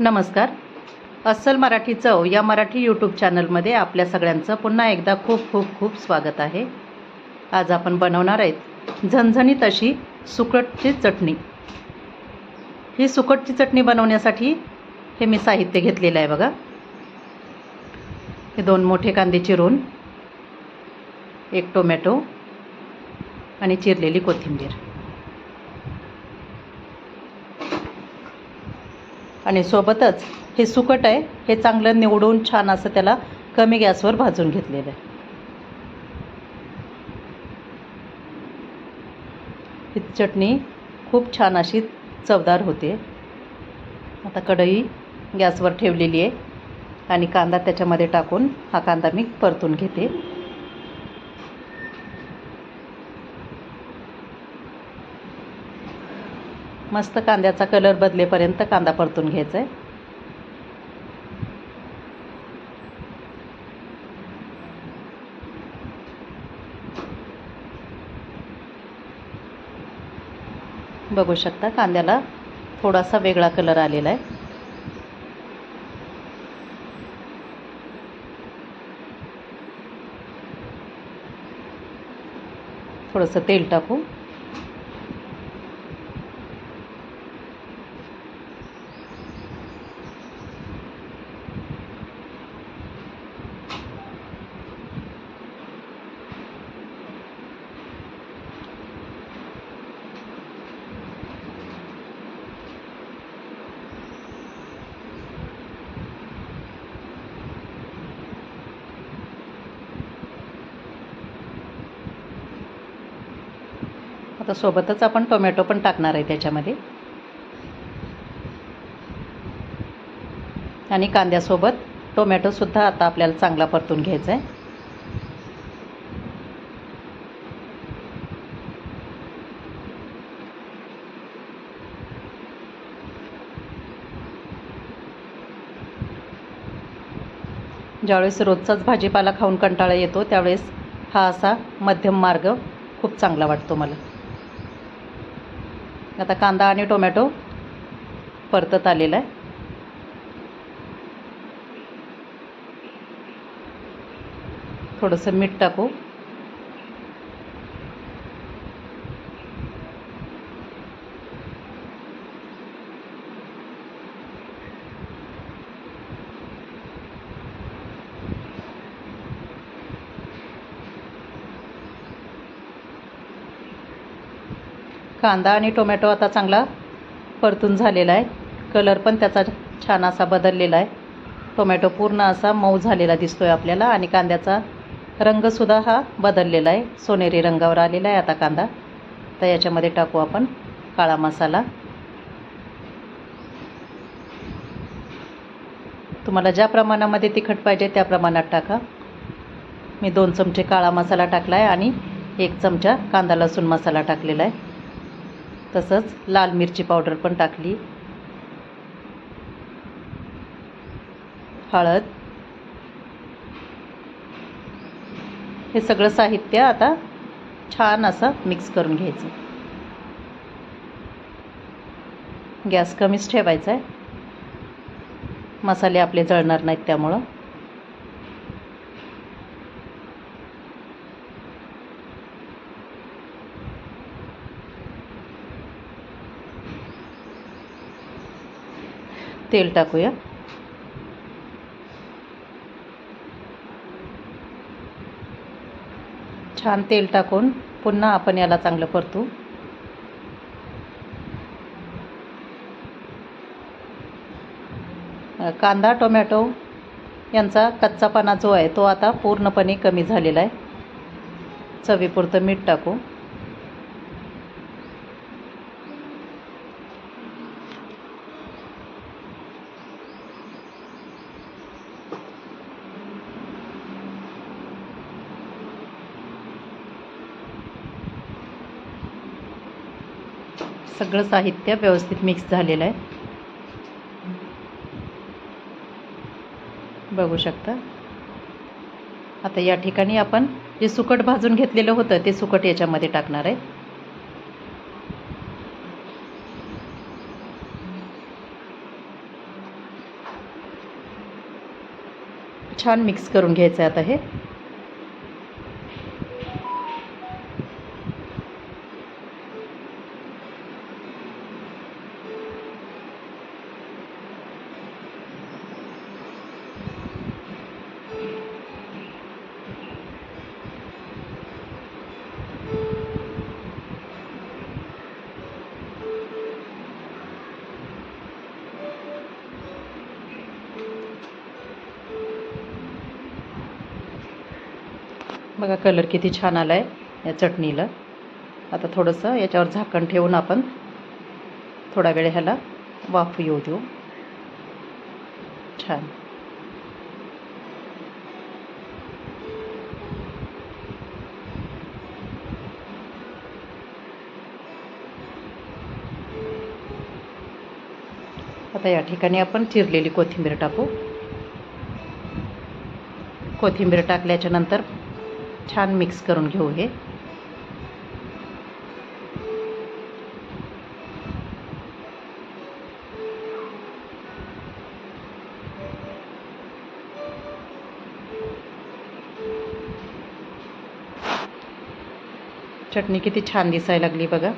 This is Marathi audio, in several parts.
नमस्कार. अस्सल मराठी चव या मराठी यूट्यूब चॅनलमध्ये आपल्या सगळ्यांचं पुन्हा एकदा खूप खूप खूप स्वागत आहे. आज आपण बनवणार आहेत झणझणीत अशी सुकटची चटणी. ही सुकटची चटणी बनवण्यासाठी हे मी साहित्य घेतलेलं आहे बघा. हे दोन मोठे कांदे चिरून एक टोमॅटो आणि चिरलेली कोथिंबीर. आणि सोबतच हे सुकट आहे हे चांगलं निवडून छान असं त्याला कमी गॅसवर भाजून घेतलेलं आहे. ही चटणी खूप छान अशी चवदार होते. आता कढई गॅसवर ठेवलेली आहे आणि कांदा त्याच्यामध्ये टाकून हा कांदा मी परतून घेते. मस्त कांद्याचा कलर बदलेपर्यंत कांदा परतून घ्यायचा आहे बघू शकता कांद्याला थोडासा वेगळा कलर आलेला आहे. थोडंसं तेल टाकू. आता सोबतच आपण टोमॅटो पण टाकणार आहे त्याच्यामध्ये. आणि कांद्यासोबत टोमॅटोसुद्धा आता आपल्याला चांगला परतून घ्यायचा आहे. ज्यावेळेस रोजचाच भाजीपाला खाऊन कंटाळा येतो त्यावेळेस हा असा मध्यम मार्ग खूप चांगला वाटतो मला. आता कांदा आणि टोमॅटो परतत आलेला आहे. थोडंसं मीठ टाकू. कांदा आणि टोमॅटो आता चांगला परतून झालेला आहे. कलर पण त्याचा छान असा बदललेला आहे. टोमॅटो पूर्ण असा मऊ झालेला दिसतो आहे आपल्याला आणि कांद्याचा रंगसुद्धा हा बदललेला आहे. सोनेरी रंगावर आलेला आहे आता कांदा. तर याच्यामध्ये टाकू आपण काळा मसाला. तुम्हाला ज्या प्रमाणामध्ये तिखट पाहिजे त्या प्रमाणात टाका. मी दोन चमचे काळा मसाला टाकला आहे आणि एक चमचा कांदा लसूण मसाला टाकलेला आहे. तसंच लाल मिरची पावडर पण टाकली. हळद. हे सगळं साहित्य आता छान असं मिक्स करून घ्यायचं. गॅस कमीच ठेवायचा आहे मसाले आपले जळणार नाहीत त्यामुळं. तेल टाकूया. छान तेल टाकून पुन्हा आपण याला चांगलं परतू. कांदा टोमॅटो यांचा कच्चापणा जो आहे तो आता पूर्णपणे कमी झालेला आहे. चवीपुरतं मीठ टाकू. सगळं साहित्य व्यवस्थित मिक्स झालेलं आहे. बघू शकता. आता या ठिकाणी आपण जे सुकट भाजून घेतलेलं होतं ते सुकट याच्यामध्ये टाकणार आहे. छान मिक्स करून घ्यायचं आहे आता हे. बघा कलर किती छान आला आहे या चटणीला. आता थोडंसं याच्यावर झाकण ठेवून आपण थोडा वेळ ह्याला वाफ येऊ देऊ. छान. आता या ठिकाणी आपण चिरलेली कोथिंबीर टाकू. कोथिंबीर टाकल्याच्या नंतर छान मिक्स करून घेऊ हे. चटणी किती छान दिसायला लागली बघा.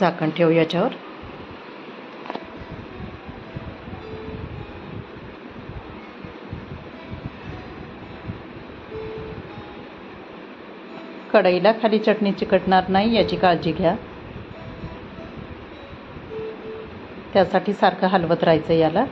झाकण ठेवू याच्यावर. कढईला खाली चटणी चिकटणार नाही याची काळजी घ्या. त्यासाठी सारखं हलवत राहायचं याला.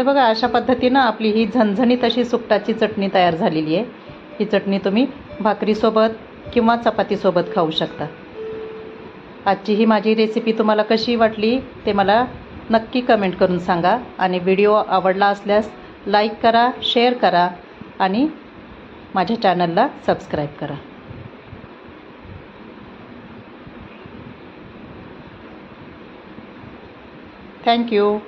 तर बघा अशा पद्धतीनं आपली ही झणझणीत अशी सुकटाची चटणी तयार झालेली आहे. ही चटणी तुम्ही भाकरीसोबत किंवा चपातीसोबत खाऊ शकता. आजची ही माझी रेसिपी तुम्हाला कशी वाटली ते मला नक्की कमेंट करून सांगा आणि व्हिडिओ आवडला असल्यास लाईक करा शेअर करा आणि माझ्या चॅनलला सबस्क्राईब करा. थँक्यू